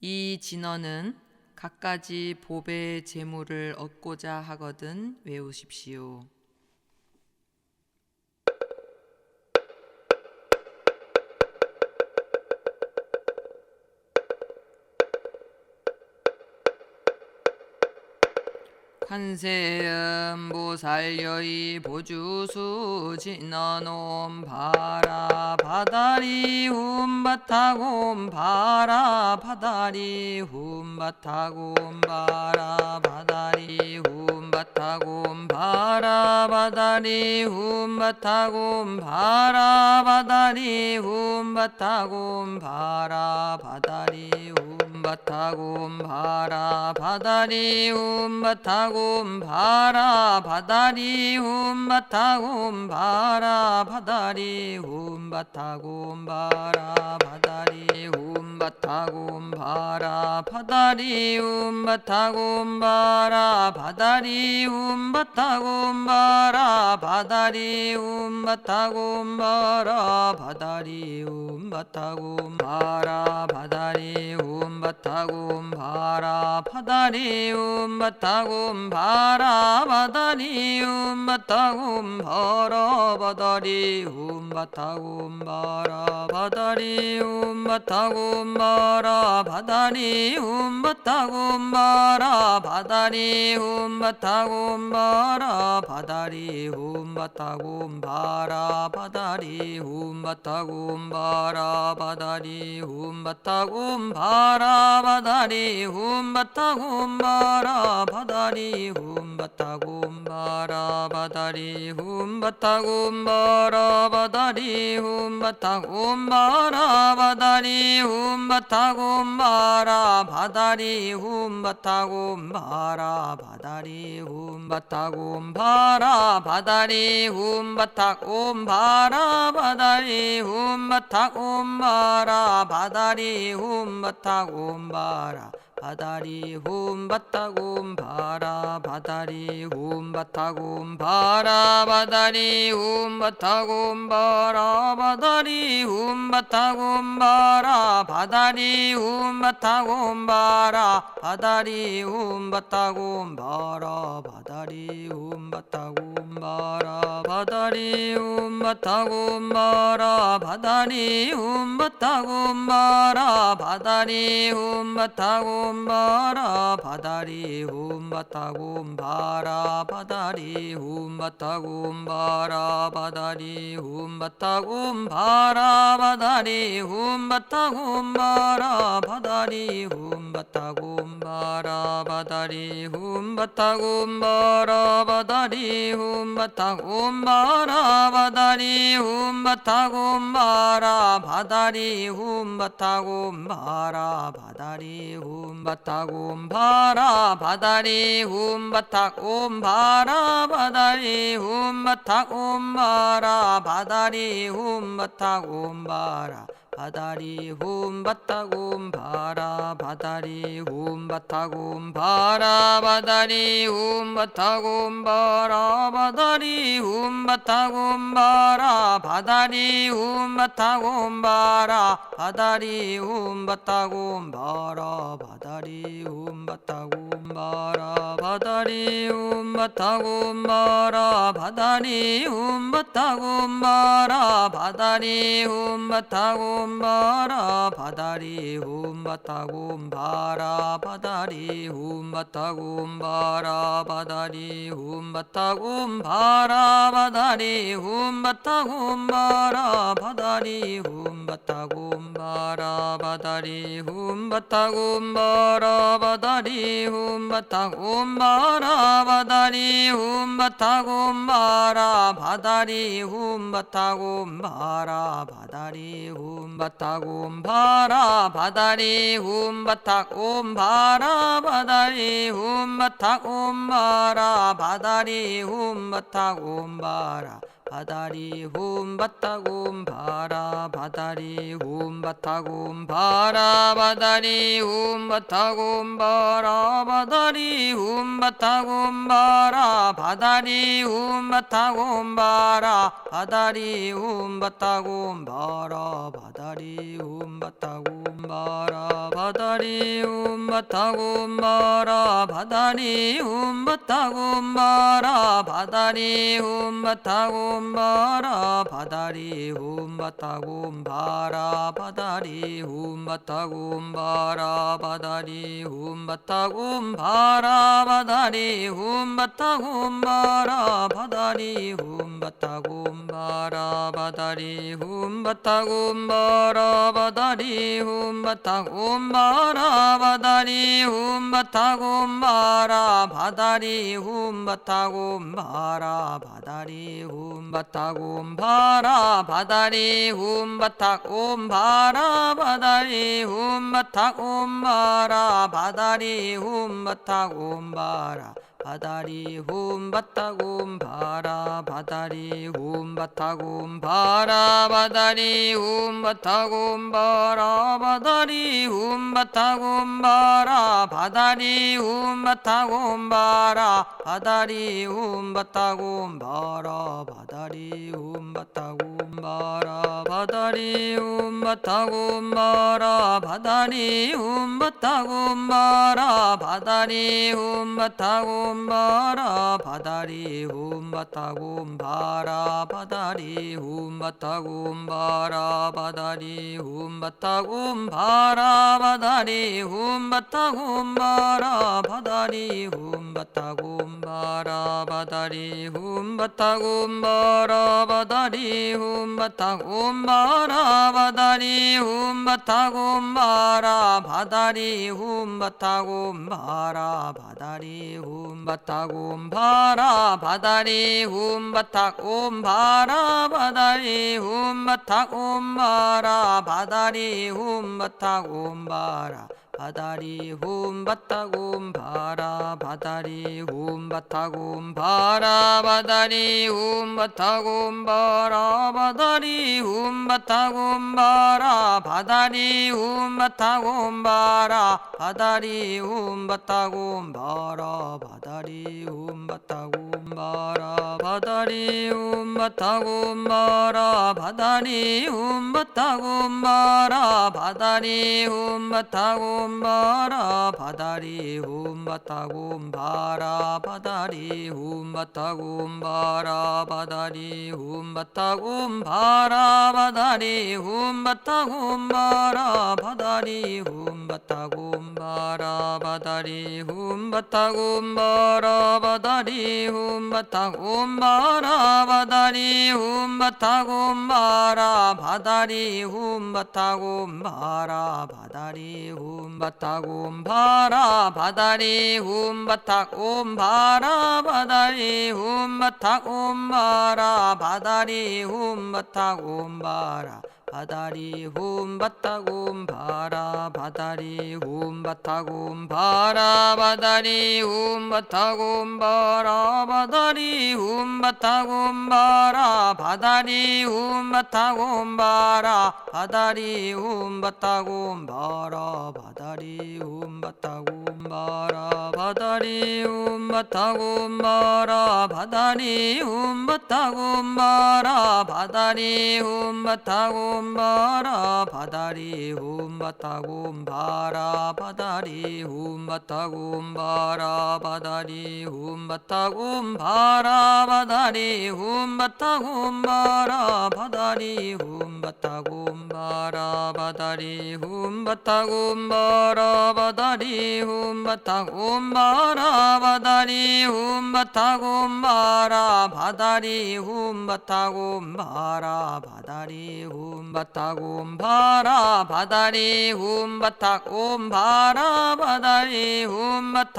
이 진언은 갖가지 보배 재물을 얻고자 하거든 외우십시오. 관세음 보살여의 보주수 진언옴 바라 바다리 훔바타곰 바라 바다리 훔바타곰 바라 바다리 훔바타곰 바라 바다리 훔바타곰 바라 바다리 훔바타곰 바라 바다리 훔 바타곰 바라 바다리 훔바타곰 바라 바다리 훔바타곰 바라 바다리 훔바타곰 바라 바다리 훔 바타곰 바라 바다리 훔바타곰 바라 바다리 훔바타곰 바라 바다리 훔바타곰 바라 바다리 훔바타곰 바라 바다리 훔바타곰 바라 바다리 훔바타곰 바라 바다리 훔바타곰 바라 바다리 훔바타곰 바라 바다리 훔바타곰 바라 바다리 훔바타곰 바라 바다리 훔바타곰 바라 바다리 훔바타곰 바라 바다리 훔바타곰 바라 바다리 훔바타곰 바라 바다리 훔바타 곰 바라 바다리 훔바타곰 바라 바다리 훔바타곰 바라 바다리 훔바타곰 바라 바다리 훔바타곰 바라 바다리 훔바타곰 바라 바다리 훔바타곰 바라 바다리 훔바타곰 바라 바다리 훔바타곰 바라 바다리 훔바타곰 바라 바다리 훔바타곰 바라 바다리 훔바타곰 바라 바다리 훔바타곰 바라 바다리 훔바타곰 바라 바다리 훔바타곰 바라 바다리 훔바타곰 바라 바다리 훔바타곰 바라 바다리 훔바타곰 바라 바다리 훔바타곰 바라 바다리 훔바타곰 바라 바다리 훔바타곰 바라 바다리 훔바타곰 바라 바다리 훔바타곰 바라 바다리 훔바타곰 바라 바다리 훔바타곰 바라 바다리 훔바타곰 바라 바다리 훔바타곰 바라 바다리 훔바타곰 바라 바다리 훔바타곰 바라 바다리 훔 바타곰 바라 바다리 훔바타곰 바라 바다리 훔바타곰 바라 바다리 훔바타곰 바라 바다리 훔바타곰 바라 바다리 훔바타곰 바라 바다리 훔바타곰 바라 바다리 훔바타곰 바라 바다리 훔바타곰 바라 바다리 훔바타곰 바라 바다리 훔바타곰 바라 바다리 훔바타곰 바라 바다리 훔바타곰 바라 바다리 훔바타곰 바라 바다리 훔바타곰 바라 바다리 훔바타곰 바라 바다리 훔바타곰 바라 바다리 훔바타곰 바라 바다리 훔바타곰 바라 바다리 훔바타곰 바라 바다리 훔바타곰 바라 바다리 훔바타곰 바라 바다리 훔바타곰 바라 바다리 훔바타곰 바라 바다리 훔바타곰 바라 바다리 훔바타곰 바라 바다리 훔바타곰 바라 바다리 훔바타곰 바라 바다리 훔바타곰 바라 바다리 훔바타곰 바라 바다리 훔바타곰 바라 바다리 훔바타곰 바라 바다리 훔바타곰 바라 바다리 훔바타곰 바라 바다리 훔바타곰바라 바다리 훔바타곰바라 바다리 훔바타곰바라 바다리 훔바타곰바라 바다리 훔바타곰바라 바다리 훔바타곰바라 바다리 훔바타곰바라 바다리 훔바타곰바라 바다리 훔바타곰바라 바다리 훔바타곰바라 바다리 훔바타곰바라 바다리 훔바타곰바라 바다리 훔바타곰바라 바다리 훔바타곰바라 바다리 훔바타곰바라 바다리 훔바타곰바라 바다리 훔바타곰 바라 바다리 훔바타곰 바라 바다리 훔바타곰 바라 바다리 훔바타곰 바라 바다리 훔바타곰 바라 바다리 훔바타곰 바라 바다리 훔바타곰 바라 바다리 훔바타곰바라 바다리 훔바타곰바라 바다리 훔바타곰바라 바다리 훔바타곰바라 바다리 훔바타곰바라 바다리 훔바타곰바라 바다리 훔바타곰바라 바다리 훔바타곰 바라 바다리 훔바타곰바라 바다리 훔바타곰바라 바다리 훔바타곰바라 바다리 훔바타곰바라 바다리 훔바타곰바라 바다리 훔바타곰바라 바다리 훔바타곰바라 바다리 훔바타곰바라 바다리 훔바타곰 바라 바다리 훔바타곰 바라 바다리 훔바타곰 바라 바다리 훔바타곰 바라 바다리 훔바타곰 바라 바다리 훔바타곰 바라 바다리 훔바타곰 바라 바다리 훔바타곰 바라 바다리 훔바타곰 바라 바다리 훔바타곰 바라 바다리 훔바타곰바라 바다리 훔바타곰바라 바다리 훔바타곰바라 바다리 훔바타곰바라 바다리 훔바타곰바라 바다리 훔바타곰바라 바다리 훔바타곰바라 바다리 훔바타곰바라 바다리 훔바타곰바라 바다리 훔 바타곰바라 바다리 훔바타곰바라 바다리 훔바타곰바라 바다리 훔바타곰바라 바다리 훔바타곰 바라 바다리 훔바타곰 바라 바다리 훔바타곰 바라 바다리 훔바타곰 바라 바다리 훔바타곰 바라 바다리 훔바타곰 바라 바다리 훔바타곰 바라 바다리 훔바타곰바라 바다리 훔바타곰바라 바다리 훔바타곰바라 바다리 훔바타곰바라 바다리 훔바타곰바라 바다리 훔바타곰바라 바다리 훔바타곰바라 바다리 훔바타곰바라 바다리 훔바타곰바라 바다리 훔바타곰바라 바다리 훔바타곰바라 바다리 훔바타곰바라 바다리 훔바타곰바라 바다리 훔바타곰바라 바다리 훔바타곰바라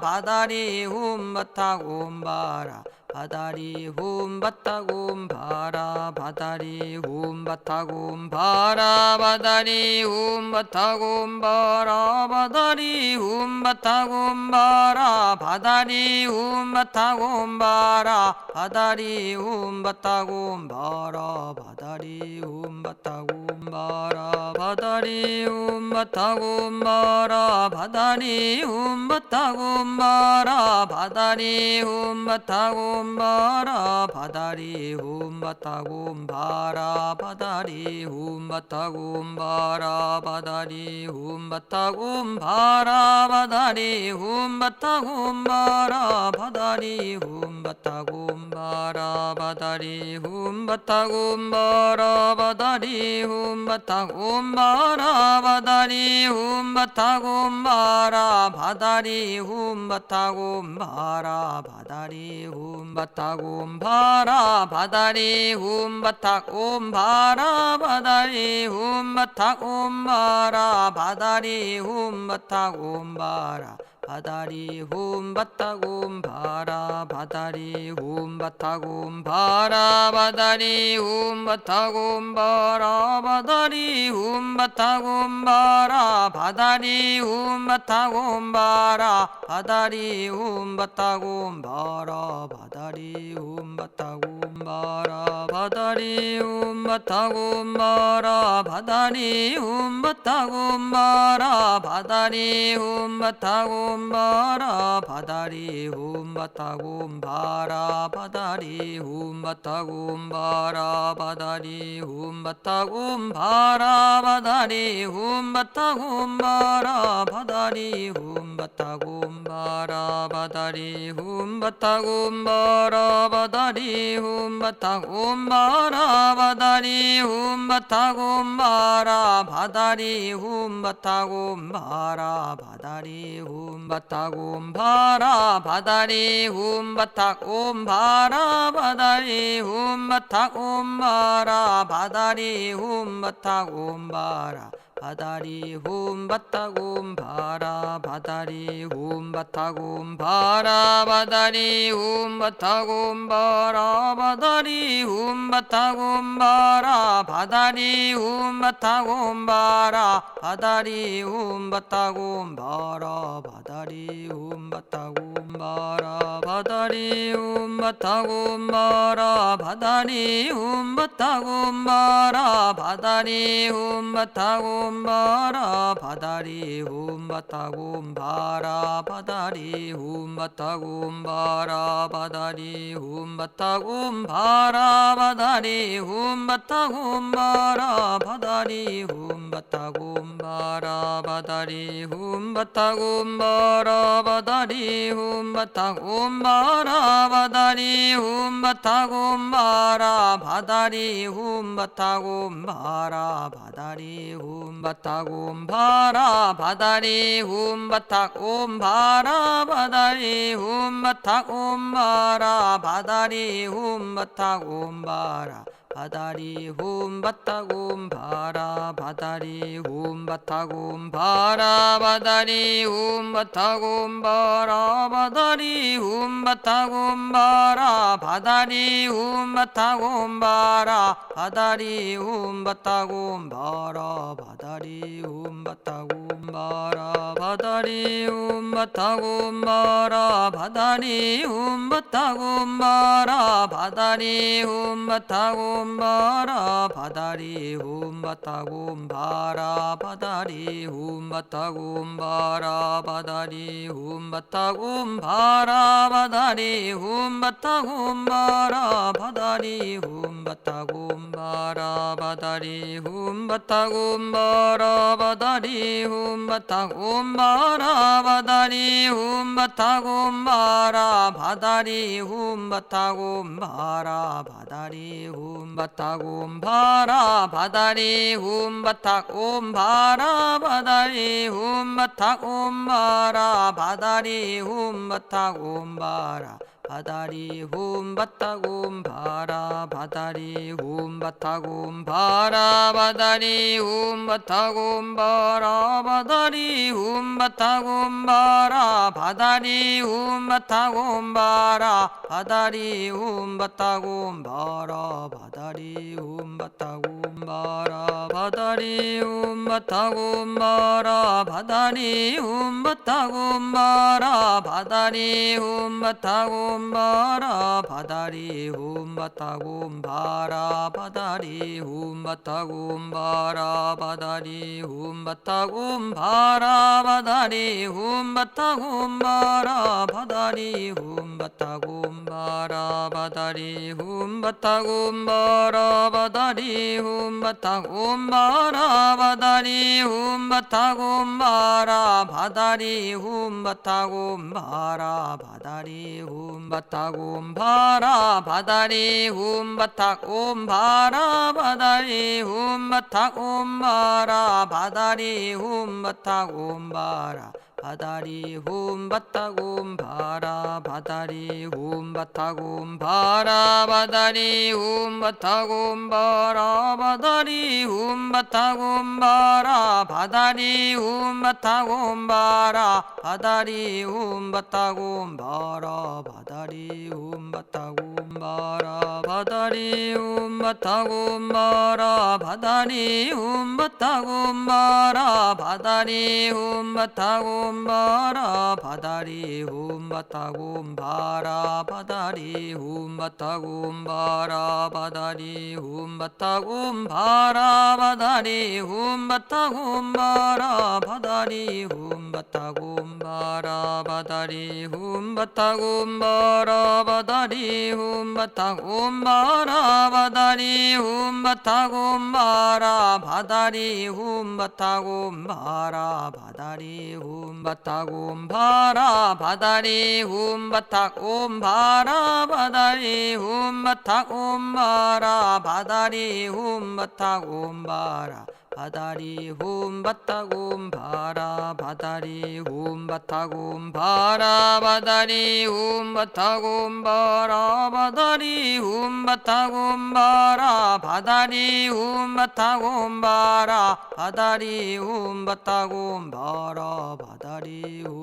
바다리 훔바타곰바라 바다리 훔바타곰 바라 바다리 훔바타곰 바라 바다리 훔바타곰 바라 바다리 훔바타곰 바라 바다리 훔바타곰 바라 바다리 훔바타곰 바라 바다리 훔바타곰 바라 바다리 훔 훔바타고 마라 바다리 훔바타고 마라 바다리 훔바타고 마라 바다리 훔바타고 마라 바다리 훔바타고 마라 바다리 훔바타고 마라 바다리 훔바타고 마라 바다리 훔바타고 마라 바다리 훔바타고 마라 바다리 훔바타고 마라 바다리 훔바타고 마라 바다리 훔바타고 마라 바다리 훔바타고 마라 바다리 훔바타고 마라 바다리 훔바타고 마라 바다리 훔바타고 마라 바다리 훔바타고 바라 바다리 훔바타고 바라 바다리 훔바타고 바라 바다리 훔바타고 바라 바다리 훔바타고 바라 바다리 훔바타고 바라 바다리 훔바타고 바라 바다리 훔바타고 바라 바다리 훔바타고 바라 바다리 훔바타고 바라 바다리 훔바타고 바라 바다리 훔바타고 바라 바다리 훔바타고 바라 바다리 훔바타고 바라 바다리 훔바타고 바라 바다리 훔바타고 바라 바다리 훔바타고 바라 바다리 훔바타고 바라 바다리 훔바타고 바라 바다리 훔바타고 바라 바다리 훔바타고 바라 바다리 훔바타고 바라 바다리 훔바타고 바라 바다리 훔바타고 바라 바다리 훔바타고 바라 바다리 훔바타고 바라 바다리 훔바타고 바라 바다리 훔바타고 바라 바다리 훔바타고 바라 바다리 훔바타고 바라 바다리 훔바타고 바라 바다리 훔바타고 바라 바다리 훔바타고 바라 바다리 훔바타고 바라 바다리 훔바타고 바라 바다리 훔바타고 바라 바다리 훔바타고 바라 바다리 훔바타고 바라 바다리 훔바타고 바라 바다리 훔바타고 바라 바다리 훔바타고 바라 바다리 훔바타고 바라 바다리 훔바타고 바라 바다리 훔바타고 바라 바다리 훔바타고 바라 바다리 훔바타고 바라 바다리 훔바타고 바라 바다리 훔바타고 바라 바다리 훔바타고 바라 바다리 훔바타고 바라 바다리 훔바타고 바라 바다리 훔바타고 바라 바다리 훔바타고 바라 바다리 훔바타고 바라 바다리 훔바타고 바라 바다리 훔바타고 바라 바다리 훔바타고 바라 바다리 훔바타고 바라 바다리 훔바타고 바라 바다리 훔바타고 바라 바다리 훔바타고 바라 바다리 훔바타고 바라 바다리 훔바타고 바라 바다리 훔바타고 바라 바다리 훔바타고 바라 바다리 훔바타고 바라 바다리 훔바타고 바라 바다리 훔바타고 바라 바다리 훔바타고 바라 바다리 훔바타고 바라 바다리 훔바타고 바라 바다리 훔바타고 바라 바다리 훔바타고 바라 바다리 훔바타고 바라 바다리 훔바타고 바라 바다리 훔바타고 마라 바다리 움바타고 마라 바다리 움바타고 마라 바다리 움바타고 마라 바다리 움바타고 마라 바다리 움바타고 마라 바다리 움바타고 마라 바다리 움바타고 마라 바다리 움바타고 마라 바다리 움바타고 마라 바다리 움 바타고 마라 바다리 움바타고 마라 바다리 움바타고 마라 바다리 움바타고 마라 바다리 움바타고 마라 바다리 움바타고 마라 바다리 움바타고 마라 바다리 훔바타고 바라 바다리 훔바타고 바라 바다리 훔바타고 바라 바다리 훔바타고 바라 바다리 훔바타고 바라 바다리 훔바타고 바라 바다리 훔바타고 바라 바다리 훔바타고 바라 바다리 훔바타고 바라 바다리 훔바타고 바라 바다리 훔바타고 바라 바다리 훔바타고 바라 바다리 훔바타고 바라 바다리 훔바타고 바라 바다리 훔바타고 바라 바다리 훔바타고 바라 바다리 훔바타고 바라 바다리 훔바타고 바라 바다리 훔바타고 바라 바다리 훔바타고 바라 바다리 훔바타고 바라 바다리 훔바타고 바라 바다리 훔바타고 바라 바다리 훔바타고 바라 바다리 훔바타고 바라 바다리 훔바타고 바라 바다리 훔바타고 바라 바다리 훔바타고 바라 바다리 훔바타고 바라 바다리 훔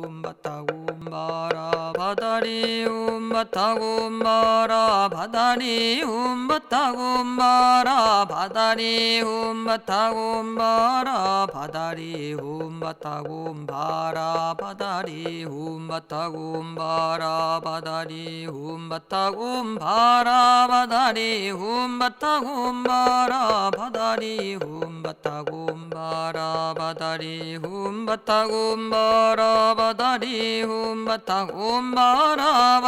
훔바타고 바라 바다리 훔바타고 바라 바다리 훔바타고 바라 바다리 훔바타고 바라 바다리 훔바타고 바라 바다리 훔바타고 바라 바다리 훔바타고 바라 바다리 훔바타고 바라 바다리 훔바타고 바라 바다리 훔바타고 바라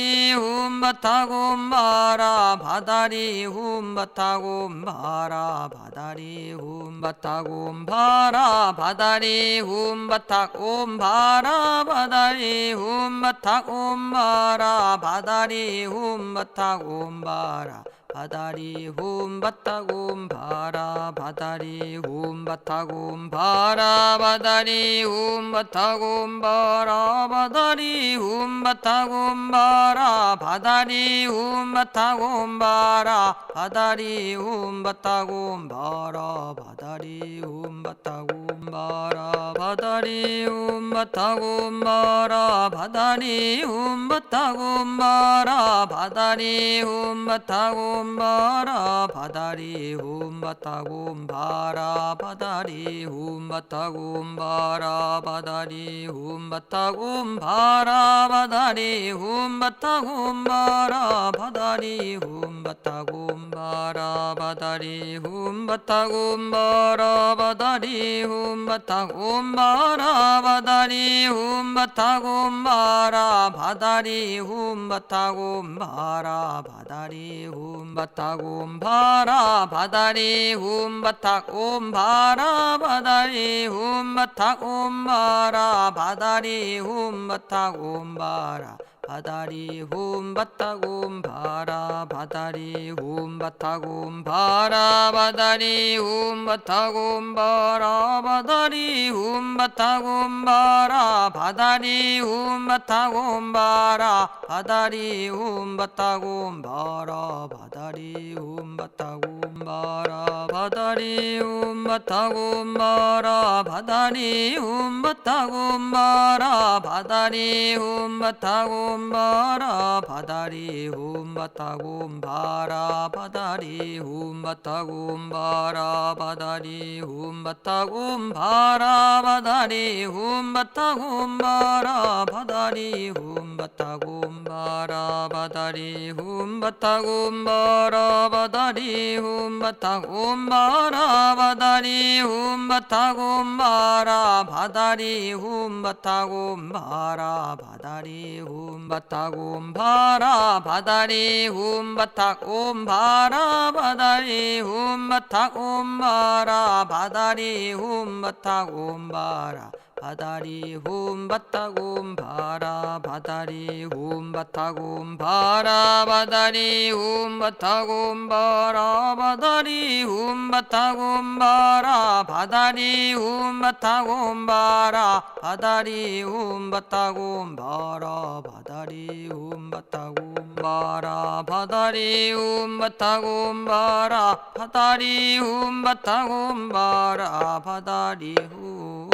바다리 훔바타고 바라 바다리 훔바타고 바라 바다리 훔바타고 바라 바다리 훔바타고 바라 바다리 훔바타고 바라 바다리 훔바타고 바라 바다리 훔바타고 바라 바다리 훔바타고 바라 바다리 훔바타고 바라 바다리 훔바타고 바라 바다리 훔바타고 바라 바다리 훔바타고 바라 바다리 훔바타고 바라 바다리 훔바타고 바라 바다리 훔바타고 바라 바다리 훔바타 고 바라 바다리 훔바타고 바라 바다리 훔바타고 바라 바다리 훔바타고 바라 바다리 훔바타고 바라 바다리 훔바타고 바라 바다리 훔바타고 바라 바다리 훔바타고 바라 바다리 훔바타고 바라 바다리 훔바타고 바라 바다리 훔 바타고 바라 바다리 훔바타고 바라 바다리 훔바타고 바라 바다리 훔바타고 바라 바다리 훔바타고 바라 바다리 훔바타고 바라 바다리 훔바타고 바라 바다리 훔바타고 바라 바다리 훔바타고 바라 바다리 훔바타고 바라 바다리 훔바타고 바라 바다리 훔바타고 바라 바다리 훔바타고 바라 바다리 훔바타고 홈바라 바다리 홈바타 곰바라 바다리 홈바타 곰바라 바다리 홈바타 곰바라 바다리 홈바타 곰바라 바다리 홈바타 곰바라 바다리 홈바타 곰바라 바다리 홈바타 곰바라 바다리 홈바타 곰바라 바다리 홈바타 곰바라 바다리 홈바타 곰바라 바다리 홈바타 곰바라 바다리 홈바타 곰바라 바다리 홈바타 곰바라 바다리 홈바타 곰 바라 바다리 홈바타 곰 바라 바다리 홈바타 곰 바라 바다리 홈바타 곰 바라 바다리 홈바타 곰 바라 바다리 홈바타 곰 바라 바다리 홈바타 곰 바라 바다리 홈바타 곰 바라 바다리 홈바타 곰 바라 바다리 홈